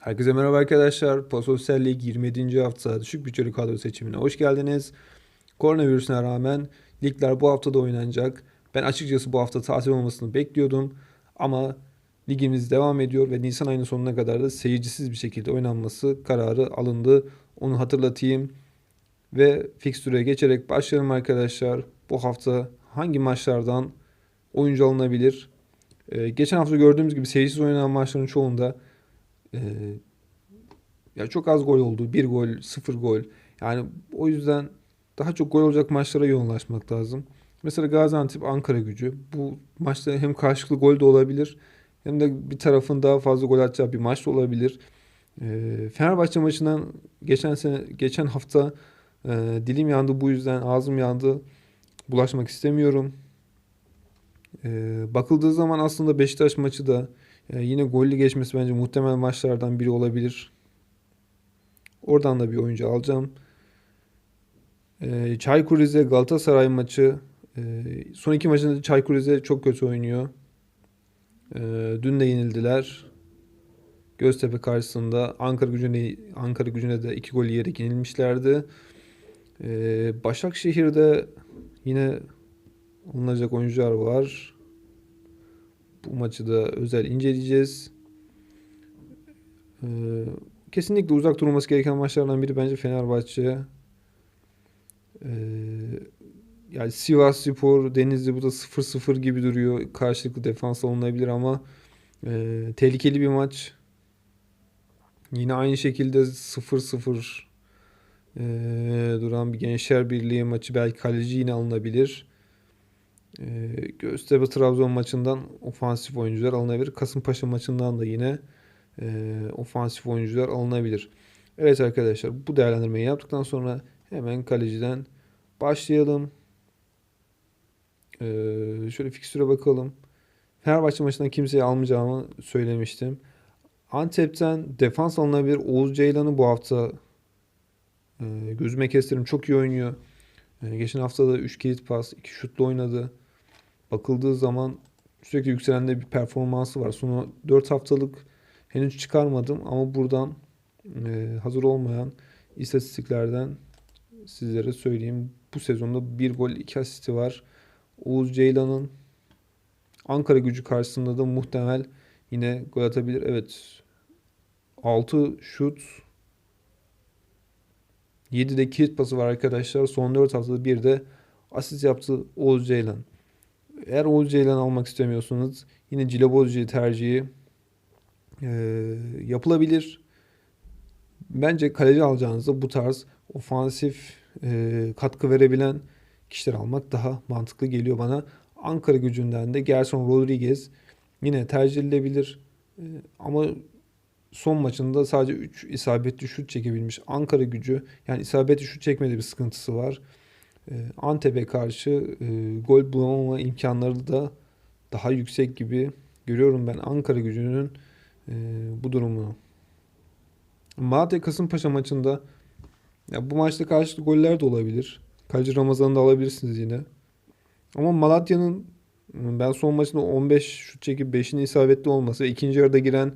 Herkese merhaba arkadaşlar. Pasosyal Lig 27. hafta düşük bütçeli kadro seçimine hoş geldiniz. Koronavirüsüne rağmen ligler bu hafta da oynanacak. Ben açıkçası bu hafta tatil olmasını bekliyordum. Ama ligimiz devam ediyor ve Nisan ayının sonuna kadar da seyircisiz bir şekilde oynanması kararı alındı. Onu hatırlatayım. Ve fikstüre geçerek başlayalım arkadaşlar. Bu hafta hangi maçlardan oyuncu alınabilir? Ee, geçen hafta gördüğümüz gibi seyircisiz oynanan maçların çoğunda ee, ya çok az gol oldu. Bir gol, sıfır gol. Yani o yüzden daha çok gol olacak maçlara yoğunlaşmak lazım. Mesela Gaziantep Ankara gücü. Bu maçta hem karşılıklı gol de olabilir hem de bir tarafın daha fazla gol atacağı bir maç da olabilir. Ee, Fenerbahçe maçından geçen sene geçen hafta e, dilim yandı bu yüzden ağzım yandı. Bulaşmak istemiyorum. Ee, bakıldığı zaman aslında Beşiktaş maçı da e, yine gollü geçmesi bence muhtemel maçlardan biri olabilir. Oradan da bir oyuncu alacağım. E, Çaykur Rize Galatasaray maçı. E, son iki maçında Çaykur Rize çok kötü oynuyor. Dün de yenildiler. Göztepe karşısında Ankara gücüne Ankara gücüne de iki gol yiyerek yenilmişlerdi. Başakşehir'de yine alınacak oyuncular var. Bu maçı da özel inceleyeceğiz. Ee, kesinlikle uzak durulması gereken maçlardan biri bence Fenerbahçe. Ee, yani Sivas Spor, Denizli bu da 0-0 gibi duruyor. Karşılıklı defans alınabilir ama e, tehlikeli bir maç. Yine aynı şekilde 0-0 e, duran bir Gençler Birliği maçı belki kaleci yine alınabilir. E, Göztepe Trabzon maçından ofansif oyuncular alınabilir. Kasımpaşa maçından da yine e, ofansif oyuncular alınabilir. Evet arkadaşlar bu değerlendirmeyi yaptıktan sonra hemen kaleciden başlayalım. E, şöyle fikstüre bakalım. Fenerbahçe maçından kimseyi almayacağımı söylemiştim. Antep'ten defans alınabilir. Oğuz Ceylan'ı bu hafta e, gözüme kestirim. Çok iyi oynuyor. E, geçen hafta da 3 kilit pas, 2 şutla oynadı. Bakıldığı zaman sürekli yükselen de bir performansı var. Sonra 4 haftalık henüz çıkarmadım ama buradan e, hazır olmayan istatistiklerden sizlere söyleyeyim. Bu sezonda 1 gol 2 asisti var. Oğuz Ceylan'ın Ankara gücü karşısında da muhtemel yine gol atabilir. Evet 6 şut 7'de kilit pası var arkadaşlar. Son 4 haftada bir de asist yaptı Oğuz Ceylan. Eğer Oğuz Ceylan almak istemiyorsanız yine Cilebozcu tercihi e, yapılabilir. Bence kaleci alacağınızda bu tarz ofansif e, katkı verebilen kişiler almak daha mantıklı geliyor bana. Ankara gücünden de Gerson Rodriguez yine tercih edilebilir. E, ama son maçında sadece 3 isabetli şut çekebilmiş. Ankara gücü yani isabetli şut çekmede bir sıkıntısı var. E, Antep'e karşı e, gol bulamama imkanları da daha yüksek gibi görüyorum ben Ankara gücünün e, bu durumunu. Malatya Kasımpaşa maçında ya bu maçta karşılıklı goller de olabilir. Kaleci Ramazan'ı da alabilirsiniz yine. Ama Malatya'nın ben son maçında 15 şut çekip 5'in isabetli olması, ikinci yarıda giren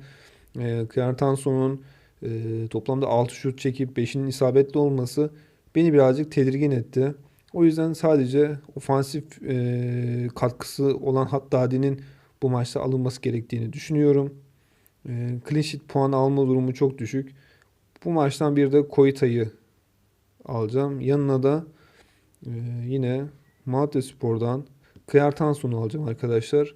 e, Kıyartanson'un e, toplamda 6 şut çekip 5'in isabetli olması beni birazcık tedirgin etti. O yüzden sadece ofansif e, katkısı olan Haddadi'nin bu maçta alınması gerektiğini düşünüyorum. E, clean sheet puan alma durumu çok düşük. Bu maçtan bir de Koyta'yı alacağım. Yanına da e, yine Malatya Spor'dan Kıyar Tansun'u alacağım arkadaşlar.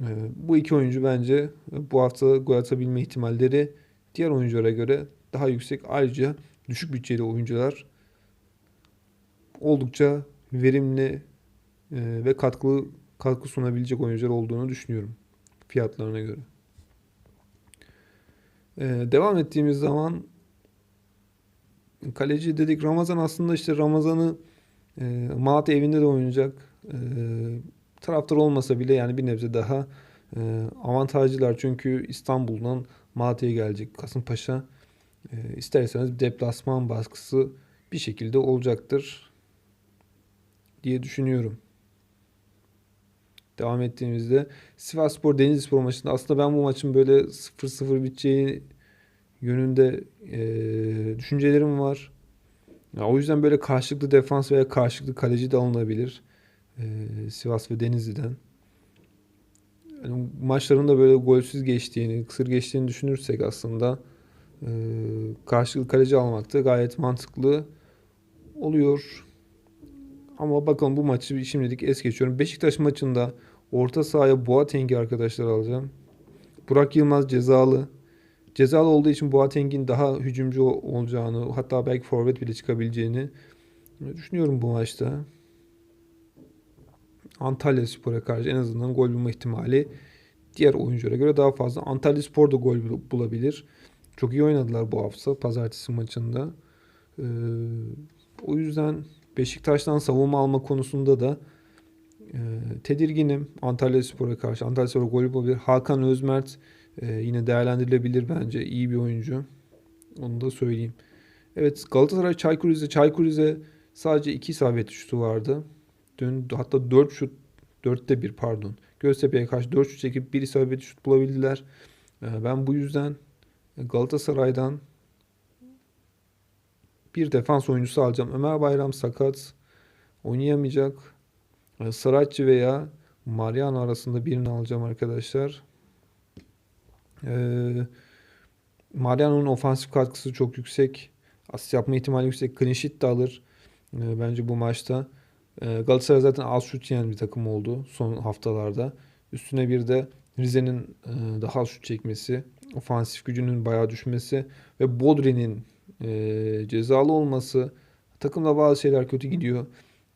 E, bu iki oyuncu bence bu hafta gol atabilme ihtimalleri diğer oyunculara göre daha yüksek. Ayrıca düşük bütçeli oyuncular oldukça verimli e, ve katkılı katkı sunabilecek oyuncular olduğunu düşünüyorum fiyatlarına göre. E, devam ettiğimiz zaman kaleci dedik Ramazan aslında işte Ramazan'ı e, Malatya evinde de oynayacak. Taraftar olmasa bile yani bir nebze daha e, avantajlılar çünkü İstanbul'dan Malatya'ya gelecek Kasımpaşa. E, isterseniz deplasman baskısı bir şekilde olacaktır diye düşünüyorum. Devam ettiğimizde Sivasspor Denizlispor maçında aslında ben bu maçın böyle 0-0 biteceğini yönünde e, düşüncelerim var. Ya, o yüzden böyle karşılıklı defans veya karşılıklı kaleci de alınabilir. E, Sivas ve Denizli'den. Yani maçların da böyle golsüz geçtiğini, kısır geçtiğini düşünürsek aslında e, karşılıklı kaleci almak da gayet mantıklı oluyor. Ama bakalım bu maçı şimdilik es geçiyorum. Beşiktaş maçında orta sahaya Boateng'i arkadaşlar alacağım. Burak Yılmaz cezalı. Cezalı olduğu için Boateng'in daha hücumcu olacağını hatta belki forvet bile çıkabileceğini düşünüyorum bu maçta. Antalya Spor'a karşı en azından gol bulma ihtimali diğer oyunculara göre daha fazla. Antalya Spor da gol bulabilir. Çok iyi oynadılar bu hafta pazartesi maçında. Ee, o yüzden Beşiktaş'tan savunma alma konusunda da e, tedirginim. Antalya Spor'a karşı. Antalya Spor'a gol bulabilir. Hakan Özmert e, yine değerlendirilebilir bence. İyi bir oyuncu. Onu da söyleyeyim. Evet Galatasaray Çaykur Rize. Çaykur Rize sadece 2 isabetli şutu vardı. Dün hatta 4 şut 4'te 1 pardon. Göztepe'ye karşı 4 şut çekip 1 isabetli şut bulabildiler. E, ben bu yüzden Galatasaray'dan bir defans oyuncusu alacağım. Ömer Bayram sakat. Oynayamayacak. Saratçı veya Mariano arasında birini alacağım arkadaşlar. Ee, Mariano'nun ofansif katkısı çok yüksek. Asist yapma ihtimali yüksek. Clean de alır. Ee, bence bu maçta. Ee, Galatasaray zaten az şut yiyen bir takım oldu son haftalarda. Üstüne bir de Rize'nin e, daha az şut çekmesi, ofansif gücünün bayağı düşmesi ve Bodri'nin e, cezalı olması takımda bazı şeyler kötü gidiyor.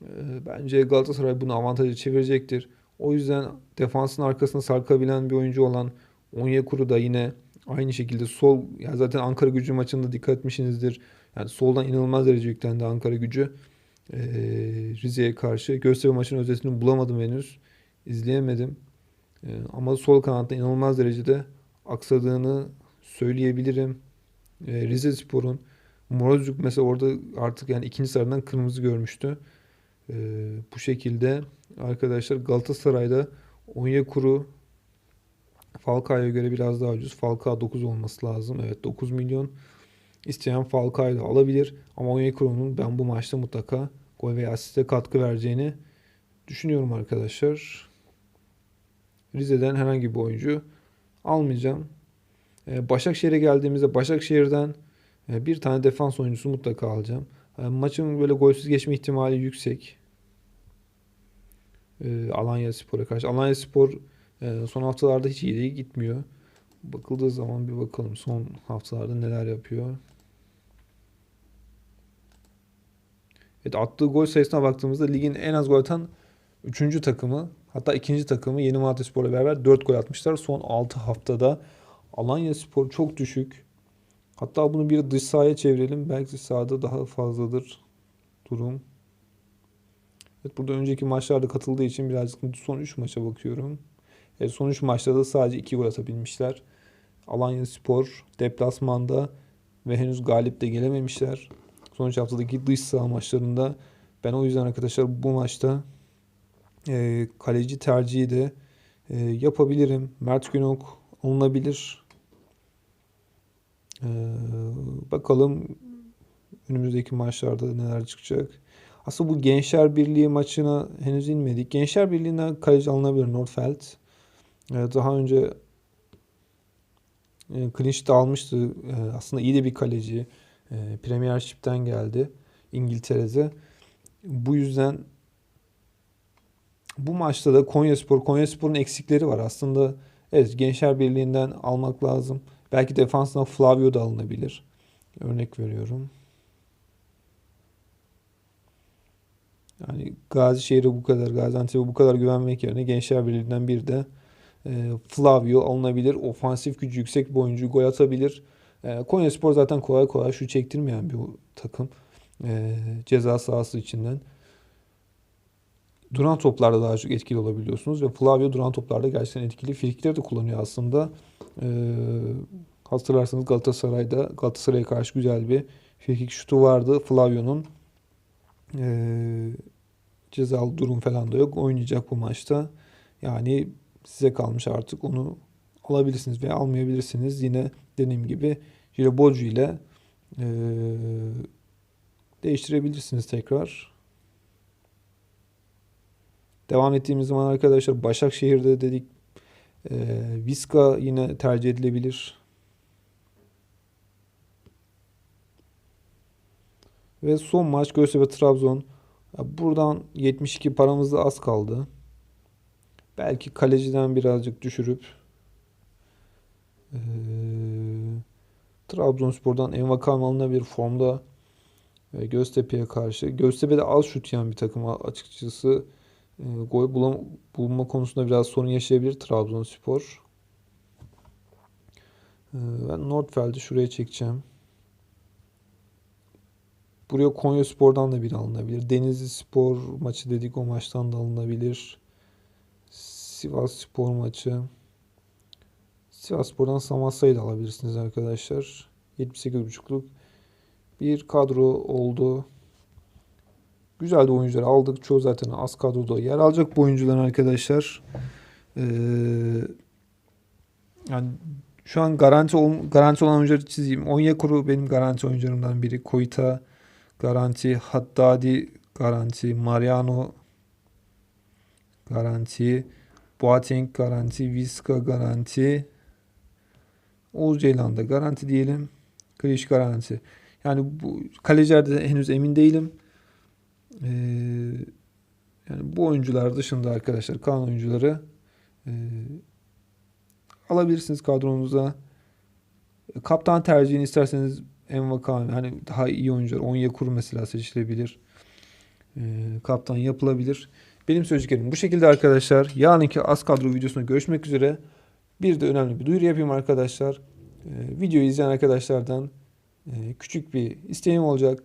E, bence Galatasaray bunu avantajı çevirecektir. O yüzden defansın arkasına sarkabilen bir oyuncu olan Onyekuru da yine aynı şekilde sol yani zaten Ankara gücü maçında dikkat etmişsinizdir. Yani soldan inanılmaz derece yüklendi Ankara gücü. Ee, Rize'ye karşı. Göztepe maçının özetini bulamadım henüz. İzleyemedim. Ee, ama sol kanatta inanılmaz derecede aksadığını söyleyebilirim. Ee, Rize Spor'un Morozcuk mesela orada artık yani ikinci sarıdan kırmızı görmüştü. Bu şekilde arkadaşlar Galatasaray'da Onyekuru Falcao'ya göre biraz daha ucuz. Falcao 9 olması lazım. Evet 9 milyon. İsteyen Falcao'yu alabilir. Ama Onyekuru'nun ben bu maçta mutlaka gol veya asiste katkı vereceğini düşünüyorum arkadaşlar. Rize'den herhangi bir oyuncu almayacağım. Ee, Başakşehir'e geldiğimizde Başakşehir'den e, bir tane defans oyuncusu mutlaka alacağım. E, maçın böyle golsüz geçme ihtimali yüksek. E, Alanya Spor'a karşı. Alanya Spor son haftalarda hiç iyi gitmiyor. Bakıldığı zaman bir bakalım son haftalarda neler yapıyor. Evet attığı gol sayısına baktığımızda ligin en az gol atan 3. takımı hatta 2. takımı Yeni Malatya Spor'la beraber 4 gol atmışlar. Son 6 haftada Alanya Spor çok düşük. Hatta bunu bir dış sahaya çevirelim. Belki sahada daha fazladır durum. Evet burada önceki maçlarda katıldığı için birazcık son 3 maça bakıyorum. Evet, son 3 maçta da sadece 2 gol atabilmişler. Alanya Spor deplasmanda ve henüz galip de gelememişler. Sonuç haftadaki dış saha maçlarında ben o yüzden arkadaşlar bu maçta e, kaleci tercihi de e, yapabilirim. Mert Günok alınabilir. Ee, bakalım önümüzdeki maçlarda neler çıkacak. Aslında bu Gençler Birliği maçına henüz inmedik. Gençler Birliği'nden kaleci alınabilir Nordfeld. Ee, daha önce e, clinch de almıştı. E, aslında iyi de bir kaleci. E, Premiership'ten geldi İngiltere'de. Bu yüzden bu maçta da Konyaspor, Konyaspor'un eksikleri var. Aslında evet Gençler Birliği'nden almak lazım. Belki defansına Flavio da alınabilir. Örnek veriyorum. Yani Gazişehir'e bu kadar, Gaziantep'e bu kadar güvenmek yerine Gençler Birliği'nden bir de e, Flavio alınabilir. Ofansif gücü yüksek bir oyuncu gol atabilir. E, Konya Spor zaten kolay kolay şu çektirmeyen bir takım. E, ceza sahası içinden. Duran toplarda daha çok etkili olabiliyorsunuz ve Flavio duran toplarda gerçekten etkili. Frikikleri de kullanıyor aslında. Ee, hatırlarsanız Galatasaray'da Galatasaray'a karşı güzel bir frikik şutu vardı. Flavio'nun ee, cezalı durum falan da yok. Oynayacak bu maçta. Yani size kalmış artık onu alabilirsiniz veya almayabilirsiniz. Yine dediğim gibi Jiroboju ile e, değiştirebilirsiniz tekrar. Devam ettiğimiz zaman arkadaşlar Başakşehir'de dedik e, Viska yine tercih edilebilir. Ve son maç Göztepe Trabzon. Buradan 72 paramız da az kaldı. Belki kaleciden birazcık düşürüp Trabzonspor'dan Envakam alınabilir formda e, Göztepe'ye karşı. Göztepe de az şut yiyen bir takım açıkçası. E, gol bulam- bulma konusunda biraz sorun yaşayabilir Trabzonspor. E, ben Nordfeld'i şuraya çekeceğim. Buraya Konyaspor'dan da biri alınabilir. Denizli Spor maçı dedik o maçtan da alınabilir. Sivas Spor maçı. Sivasspor'dan Samatsa'yı da alabilirsiniz arkadaşlar. 78.5'luk bir kadro oldu. Güzel de oyuncular aldık. Çoğu zaten az kadroda yer alacak bu oyuncular arkadaşlar. Ee, yani şu an garanti garanti olan oyuncuları çizeyim. Onyekuru benim garanti oyuncularımdan biri. Koita garanti, Haddadi garanti, Mariano garanti, Boateng garanti, Viska garanti, Oğuz Ceylan garanti diyelim. Kriş garanti. Yani bu kalecilerde henüz emin değilim. Ee, yani bu oyuncular dışında arkadaşlar kalan oyuncuları e, alabilirsiniz kadronuza. Kaptan tercihini isterseniz Envakame hani daha iyi oyuncular Onyekuru mesela seçilebilir. Ee, kaptan yapılabilir. Benim söyleyeceklerim bu şekilde arkadaşlar. Yarınki az kadro videosunda görüşmek üzere. Bir de önemli bir duyuru yapayım arkadaşlar. Ee, videoyu izleyen arkadaşlardan e, küçük bir isteğim olacak.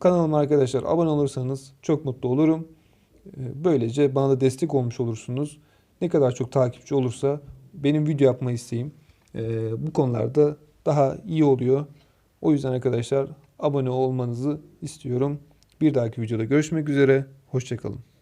Kanalıma arkadaşlar abone olursanız çok mutlu olurum. Ee, böylece bana da destek olmuş olursunuz. Ne kadar çok takipçi olursa benim video yapma isteğim e, bu konularda daha iyi oluyor. O yüzden arkadaşlar abone olmanızı istiyorum. Bir dahaki videoda görüşmek üzere. Hoşçakalın.